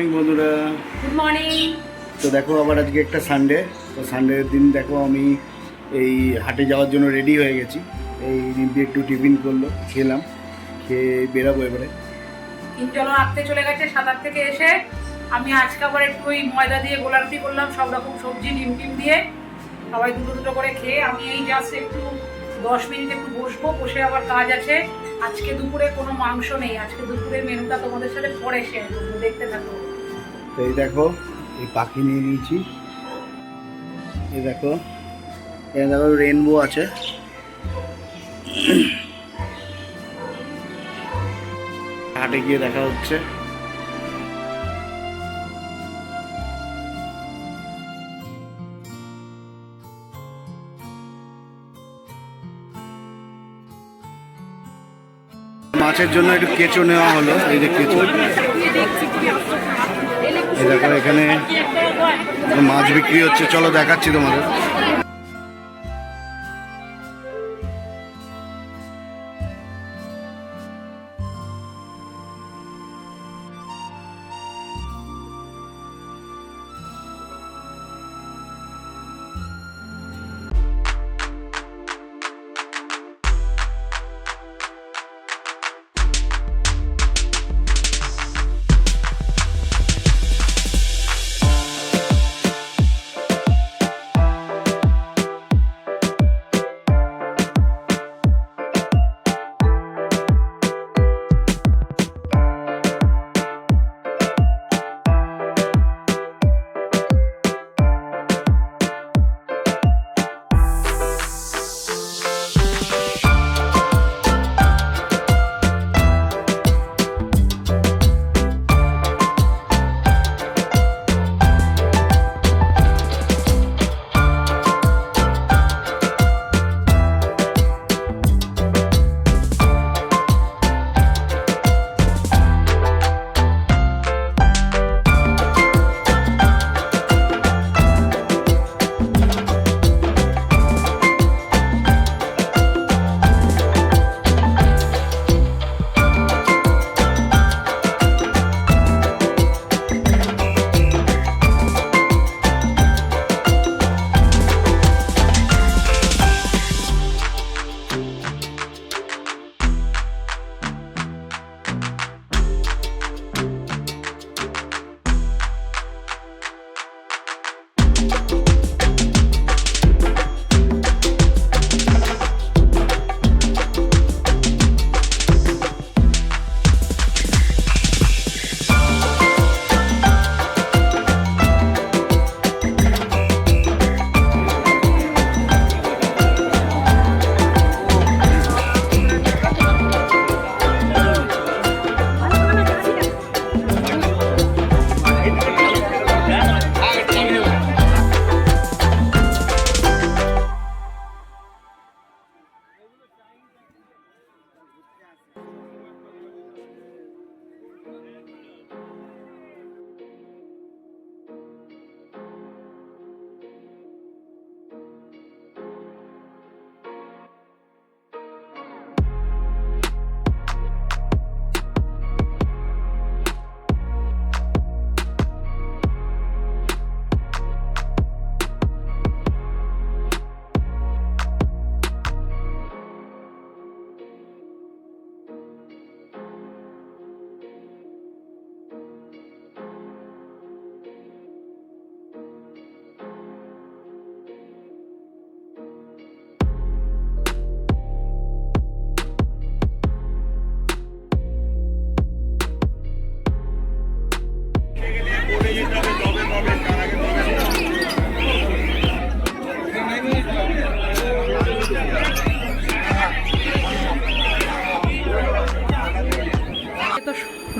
Morning বন্ধুরা। Good morning তো দেখো আবার আজকে একটা সানডে তো সানডের দিন দেখো আমি এই হাটে যাওয়ার জন্য রেডি হয়ে গেছি। এই রিম্পি একটু টিফিন করল খেলাম খেয়ে বেরাবো এবারে। কিঞ্জলও আটতে চলে গেছে সাঁতার থেকে এসে। আমি আজকে আবার একটু ওই ময়দা দিয়ে গোলা রুটি করলাম সব রকম সবজি ডিম টিম দিয়ে। সবাই দুটো দুটো করে খেয়ে আমি এই জাস্ট একটু দশ মিনিট একটু বসবো বসে আবার কাজ আছে। আজকে দুপুরে কোনো মাংস নেই আজকে দুপুরের মেনুটা তোমাদের সাথে পরে শেয়ার করব দেখতে থাকো। তো এই দেখো, এই পাখি নিয়ে নিয়েছি। এই দেখো এই দেখো রেনবো আছে। হাটে গিয়ে দেখা হচ্ছে। মাছের জন্য একটু কেঁচো নেওয়া হলো, এই যে কেঁচো। এই এখানে মাছ বিক্রি হচ্ছে। চলো দেখাচ্ছি তোমাদের।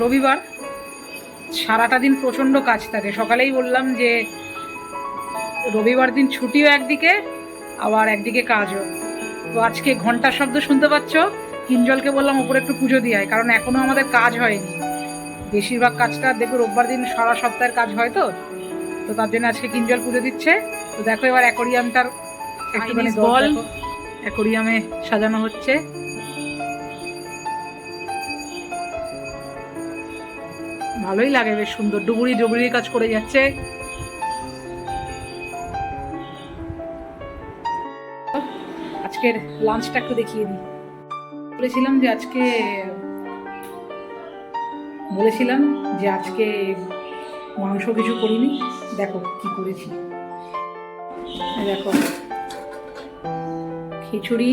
রবিবার, সারাটা দিন প্রচণ্ড কাজ থাকে। সকালেই বললাম যে রবিবার দিন ছুটিও একদিকে, আবার একদিকে কাজও। তো আজকে ঘণ্টার শব্দ শুনতে পাচ্ছ? কিঞ্জলকে বললাম ওপরে একটু পুজো দিয়ে কারণ এখনও আমাদের কাজ হয়নি। বেশিরভাগ কাজটা দেখো রোববার দিন সারা সপ্তাহের কাজ হয় তো। তো তার জন্য আজকে কিঞ্জল পুজো দিচ্ছে। তো দেখো এবার অ্যাকোরিয়ামটার একটুখানি বল। অ্যাকোরিয়ামে সাজানো হচ্ছে। ভালোই লাগে বেশ সুন্দর। ডুবুরি ডুবুরির কাজ করে যাচ্ছে। আজকের লাঞ্চটা একটু দেখিয়ে দিই। বলেছিলাম যে আজকে বলেছিলাম যে আজকে মাংস কিছু করিনি। দেখো কি করেছি। দেখো। খিচুড়ি,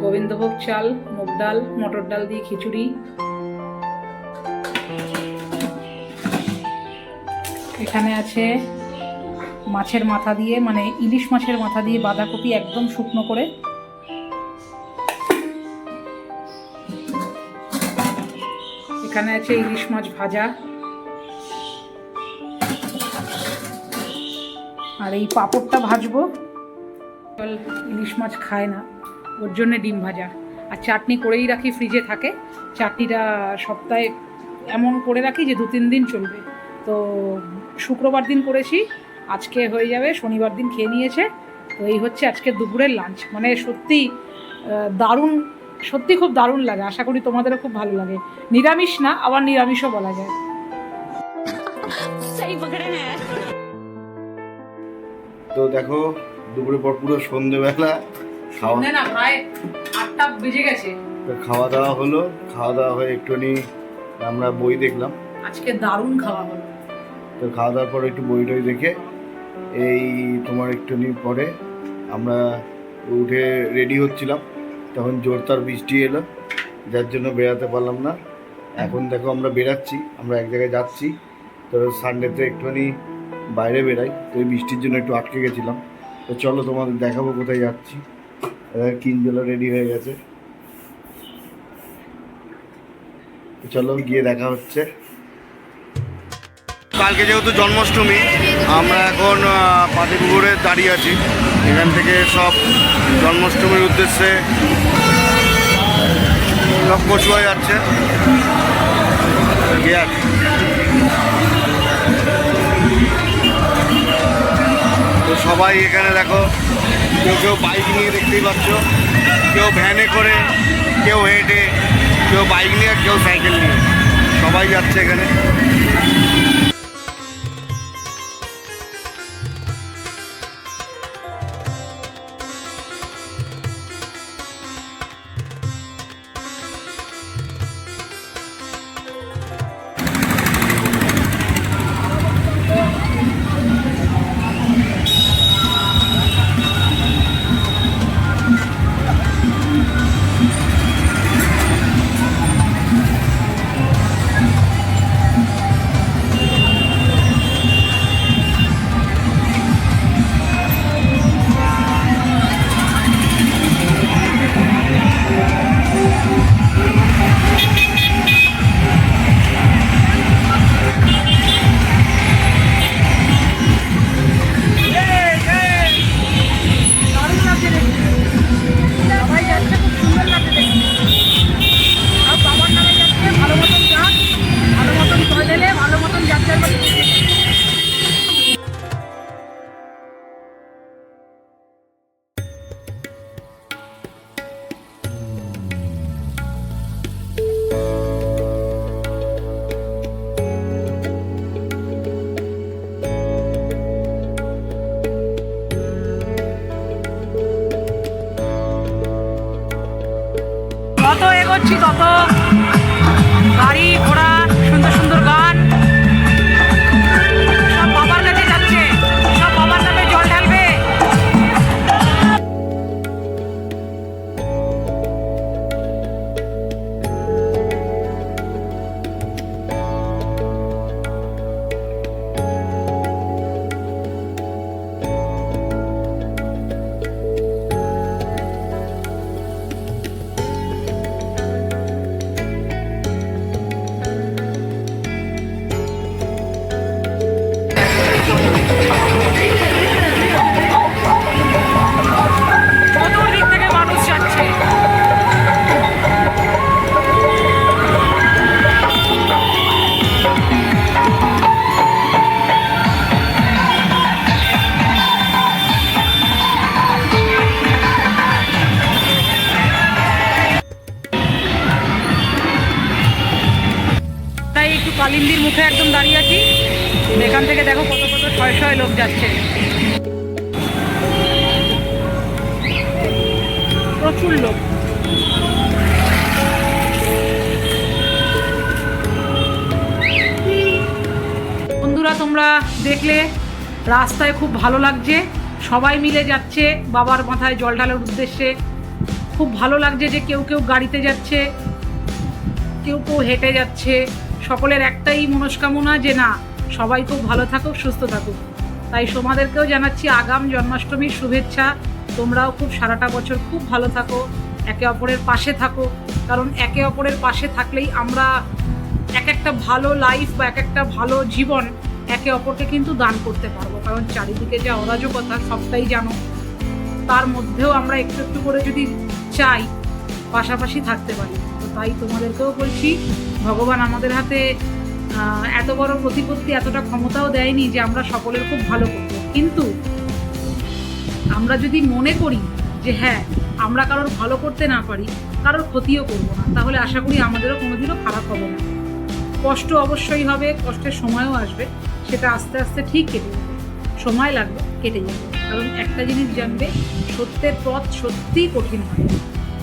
গোবিন্দভোগ চাল, মুগ ডাল, মটর ডাল দিয়ে খিচুড়ি। এখানে আছে মাছের মাথা দিয়ে মানে ইলিশ মাছের মাথা দিয়ে বাঁধাকপি একদম শুকনো করে। এখানে আছে ইলিশ মাছ ভাজা। আর এই পাঁপড়টা ভাজবো। ইলিশ মাছ খায় না, ওর জন্যে ডিম ভাজা। আর চাটনি করেই রাখি, ফ্রিজে থাকে। চাটনিটা সপ্তাহে এমন করে রাখি যে দু তিন দিন চলবে। তো শুক্রবার দিন করেছি, আজকে হয়ে যাবে, শনিবার দিন খেয়ে নিয়েছে। তো এই হচ্ছে আজকে দুপুরের লাঞ্চ মানে সত্যি দারুণ সত্যি খুব দারুণ লাগে আশা করি তোমাদেরও খুব ভালো লাগে। নিরামিষ না আবার নিরামিষও বলা যায়। তো দেখো দুপুরে পর পুরো সন্ধেবেলা খাওয়া না প্রায় আটটা বেজে গেছে। তো খাওয়া দাওয়া হলো খাওয়া দাওয়া হয়ে একটুখানি আমরা বই দেখলাম। আজকে দারুণ খাওয়া হলো। তো খাওয়া দাওয়ার পর একটু বই টই দেখে এই তোমার একটুখানি পরে আমরা উঠে রেডি হচ্ছিলাম। তখন জোরদার বৃষ্টি এলো, যার জন্য বেরাতে পারলাম না। এখন দেখো আমরা বেরাচ্ছি আমরা এক জায়গায় যাচ্ছি। তো সানডেতে একটুখানি বাইরে বেরাই তো এই বৃষ্টির জন্য একটু আটকে গেছিলাম। তো চলো তোমাদের দেখাবো কোথায় যাচ্ছি। কিনজেলা রেডি হয়ে গেছে। চলো গিয়ে দেখা হচ্ছে। কালকে যেহেতু জন্মাষ্টমী, আমরা এখন পাতিপুকুরে দাঁড়িয়ে আছি। এখান থেকে সব জন্মাষ্টমীর উদ্দেশ্যে সব কচুয়া যাচ্ছে। তো সবাই এখানে দেখো, কেউ কেউ বাইক নিয়ে দেখতেই পাচ্ছ, কেউ ভ্যানে করে, কেউ হেঁটে, কেউ বাইক নিয়ে, কেউ সাইকেল নিয়ে। সবাই যাচ্ছে এখানে। 去找车 ছয় লোক যাচ্ছে। প্রচুর লোক। বন্ধুরা, তোমরা দেখলে রাস্তায় খুব ভালো লাগছে। সবাই মিলে যাচ্ছে, বাবার মাথায় জল ঢালার উদ্দেশ্যে। খুব ভালো লাগছে যে কেউ কেউ গাড়িতে যাচ্ছে, কেউ কেউ হেঁটে যাচ্ছে। সকলের একটাই মনস্কামনা যে না সবাই খুব ভালো থাকুক, সুস্থ থাকুক। তাই সোমাদেরকেও জানাচ্ছি আগাম জন্মাষ্টমীর শুভেচ্ছা। তোমরাও খুব সারাটা বছর খুব ভালো থাকো, একে অপরের পাশে থাকো। কারণ একে অপরের পাশে থাকলেই আমরা এক একটা ভালো লাইফ বা এক একটা ভালো জীবন একে অপরকে কিন্তু দান করতে পারব। কারণ চারিদিকে যা অরাজকতা সবটাই জানো। তার মধ্যেও আমরা একটু একটু করে যদি চাই, পাশাপাশি থাকতে পারি। তো তাই তোমাদেরকেও বলছি, ভগবান আমাদের হাতে এত বড় প্রতিপত্তি, এতটা ক্ষমতাও দেয়নি যে আমরা সকলের খুব ভালো করব। কিন্তু আমরা যদি মনে করি যে হ্যাঁ আমরা কারোর ভালো করতে না পারি, কারোর ক্ষতিও করব না, তাহলে আশা করি আমাদেরও কোনোদিনও খারাপ হবে না। কষ্ট অবশ্যই হবে, কষ্টের সময়ও আসবে, সেটা আস্তে আস্তে ঠিক কেটে যাবে। সময় লাগবে, কেটে যাবে। কারণ একটা জিনিস জানবে, সত্যের পথ সত্যিই কঠিন হয়।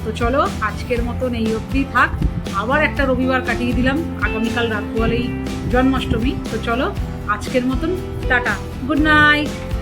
তো চলো, আজকের মতন এই অবধি থাক। আবার একটা রবিবার কাটিয়ে দিলাম। আগামীকাল রাত জন্মাষ্টমী। তো চলো, আজকের মতন টাটা। Good night.